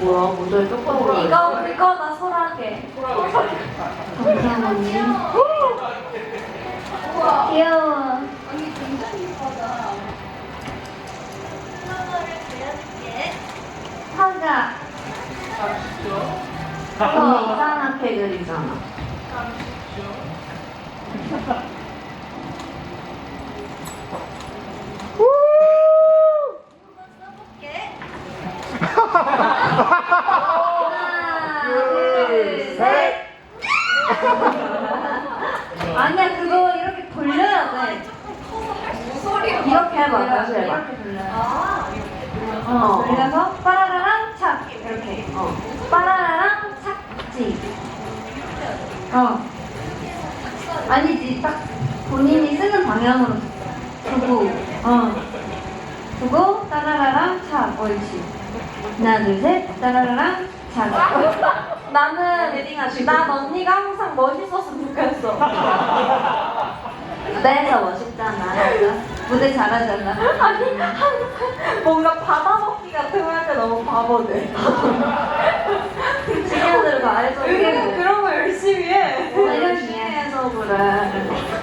뭐야, 모델 똑바로. 이거 그거다 소라게. 감사합니다. 귀여워. 언니 굉장히 예쁘다. 사자. 언니 이상하게 그리잖아. 하나, 둘, 셋. 아니야 그거 이렇게 돌려야 돼. 이렇게 해봐, 다시 해봐. 아, 돼. 어, 어, 돌려서 빠라라랑 착 이렇게. 어. 빠라라랑 착지. 어. 아니지 딱 본인이 쓰는 방향으로 두고 어 두고 따라라랑 착 옳지. 하나 둘 셋 따라라랑 착. 나는 난 언니가 항상 멋있었으면 좋겠어. 무대에서 멋있잖아. 무대 잘하잖아. 아니, 뭔가 받아먹기 같은 거 할 때 너무 바보돼.